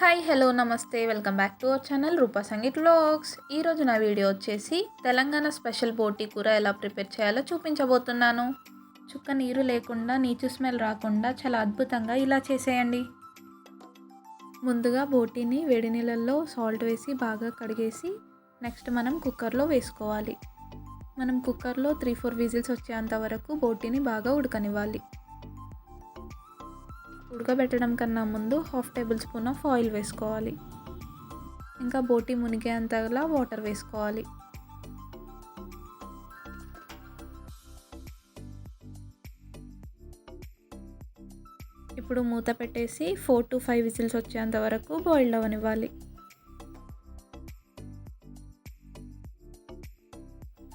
Hi hello నమస్తే. Welcome back to our channel Roopa Sangeeth vlogs ఈరోజు నా video వచ్చేసి తెలంగాణ స్పెషల్ బోటి కూర ఎలా ప్రిపేర్ చేయాలో చూపించబోతున్నాను. చుక్క నీరు లేకుండా నీచు స్మెల్ రాకుండా చాలా అద్భుతంగా ఇలా చేసేయండి. ముందుగా బోటీని వేడి నీళ్ళల్లో సాల్ట్ వేసి బాగా కడిగేసి నెక్స్ట్ మనం కుక్కర్లో వేసుకోవాలి. మనం కుక్కర్లో త్రీ ఫోర్ విజిల్స్ వచ్చేంత వరకు బోటీని బాగా ఉడకనివ్వాలి. ఉడకబెట్టడం కన్నా ముందు half table spoon of oil వేసుకోవాలి. ఇంకా బోటి మునిగేంతలా వాటర్ వేసుకోవాలి. ఇప్పుడు మూత పెట్టేసి ఫోర్ టు ఫైవ్ విజిల్స్ వచ్చేంత వరకు బాయిల్డ్ అవ్వనివ్వాలి.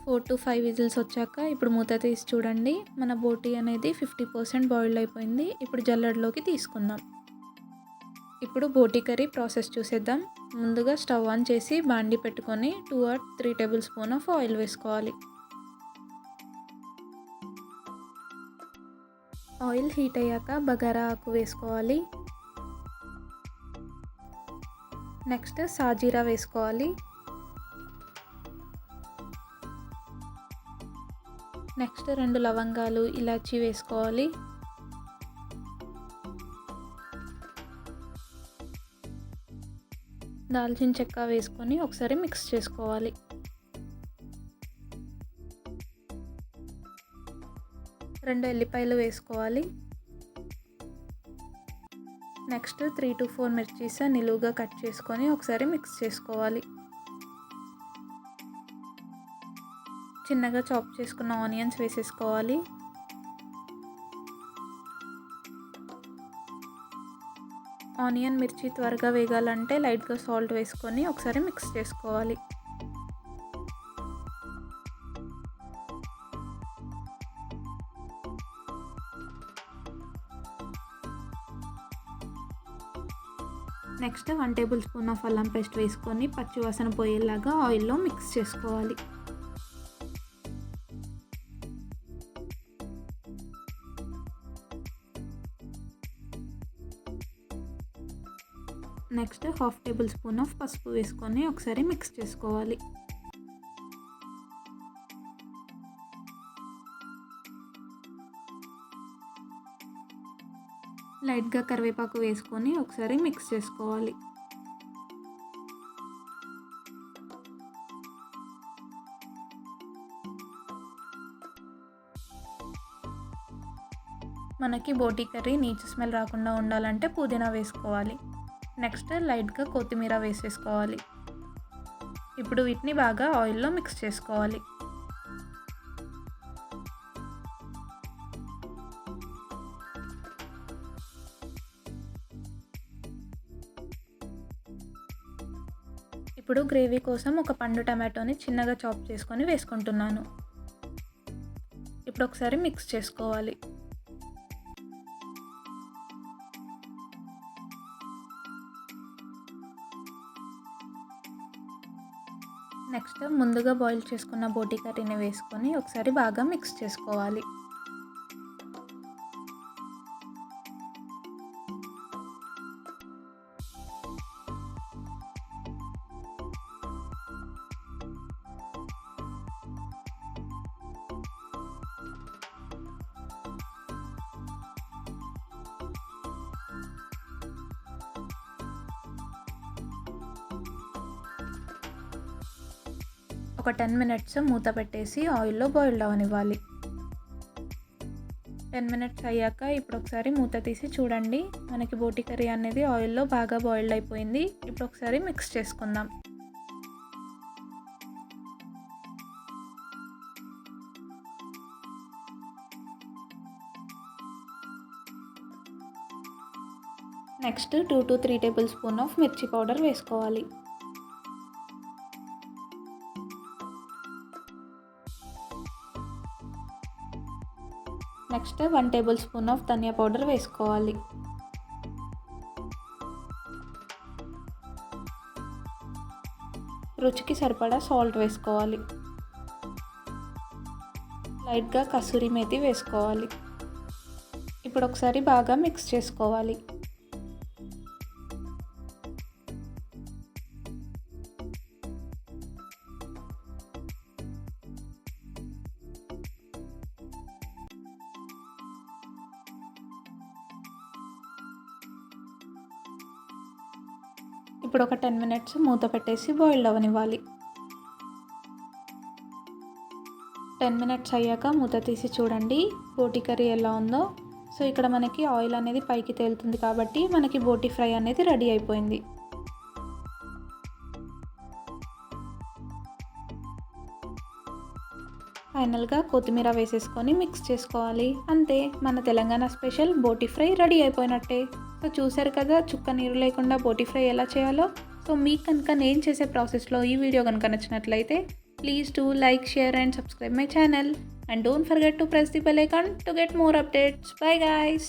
ఫోర్ టు ఫైవ్ విజిల్స్ వచ్చాక ఇప్పుడు మూత తీసి చూడండి. మన బోటీ అనేది ఫిఫ్టీ పర్సెంట్ బాయిల్ అయిపోయింది. ఇప్పుడు జల్లెడలోకి తీసుకుందాం. ఇప్పుడు బోటీ కర్రీ ప్రాసెస్ చూసేద్దాం. ముందుగా స్టవ్ ఆన్ చేసి బాండి పెట్టుకొని two or three table spoon of oil వేసుకోవాలి. ఆయిల్ హీట్ అయ్యాక బగారా ఆకు వేసుకోవాలి. నెక్స్ట్ సాజీరా వేసుకోవాలి. నెక్స్ట్ రెండు లవంగాలు ఇలాచీ వేసుకోవాలి. దాల్చిన చెక్క వేసుకొని ఒకసారి మిక్స్ చేసుకోవాలి. రెండు ఎల్లిపాయలు వేసుకోవాలి. నెక్స్ట్ త్రీ టు ఫోర్ మిర్చీస్ నిలువుగా కట్ చేసుకొని ఒకసారి మిక్స్ చేసుకోవాలి. చిన్నగా చాప్ చేసుకున్న ఆనియన్స్ వేసేసుకోవాలి. ఆనియన్ మిర్చి త్వరగా వేగాలంటే లైట్గా సాల్ట్ వేసుకొని ఒకసారి మిక్స్ చేసుకోవాలి. Next one table spoon of అల్లం పేస్ట్ వేసుకొని పచ్చివాసన పోయేలాగా ఆయిల్లో మిక్స్ చేసుకోవాలి. Next half table spoon of పసుపు వేసుకొని ఒకసారి మిక్స్ చేసుకోవాలి. లైట్గా కరివేపాకు వేసుకొని ఒకసారి మిక్స్ చేసుకోవాలి. మనకి బోటి కర్రీ నీచు స్మెల్ రాకుండా ఉండాలంటే పుదీనా వేసుకోవాలి. నెక్స్ట్ లైట్గా కొత్తిమీర వేసేసుకోవాలి. ఇప్పుడు వీటిని బాగా ఆయిల్లో మిక్స్ చేసుకోవాలి. ఇప్పుడు గ్రేవీ కోసం ఒక పండు టమాటోని చిన్నగా చాప్ చేసుకొని వేసుకుంటున్నాను. ఇప్పుడు ఒకసారి మిక్స్ చేసుకోవాలి. నెక్స్ట్ ముందుగా బాయిల్ చేసుకున్న బోటి కర్రీని వేసుకొని ఒకసారి బాగా మిక్స్ చేసుకోవాలి. ఒక టెన్ మినిట్స్ మూత పెట్టేసి ఆయిల్లో బాయిల్డ్ అవనివ్వాలి. టెన్ మినిట్స్ అయ్యాక ఇప్పుడు ఒకసారి మూత తీసి చూడండి. మనకి బోటి కర్రీ అనేది ఆయిల్లో బాగా బాయిల్డ్ అయిపోయింది. ఇప్పుడు ఒకసారి మిక్స్ చేసుకుందాం. Next two to three table spoon of మిర్చి పౌడర్ వేసుకోవాలి. Next one table spoon of dhaniya powder వేసుకోవాలి. రుచికి సరిపడా సాల్ట్ వేసుకోవాలి. లైట్గా కసూరి మేతి వేసుకోవాలి. ఇప్పుడు ఒకసారి బాగా మిక్స్ చేసుకోవాలి. ఇప్పుడు ఒక టెన్ మినిట్స్ మూత పెట్టేసి బాయిల్డ్ అవ్వనివ్వాలి టెన్ మినిట్స్ అయ్యాక మూత తీసి చూడండి బోటి కర్రీ ఎలా ఉందో. సో ఇక్కడ మనకి ఆయిల్ అనేది పైకి తేలుతుంది కాబట్టి మనకి బోటి ఫ్రై అనేది రెడీ అయిపోయింది. ఫైనల్గా కొత్తిమీర వేసేసుకొని మిక్స్ చేసుకోవాలి. అంతే మన తెలంగాణ స్పెషల్ బోటి ఫ్రై రెడీ అయిపోయినట్టే. సో చూశారు కదా చుక్క నీరు లేకుండా బోటి ఫ్రై ఎలా చేయాలో. సో మీకు కనుక నేను చేసే ప్రాసెస్లో ఈ వీడియో కనుక నచ్చినట్లయితే please do like share and subscribe my channel and don't forget to press the bell icon to get more updates bye guys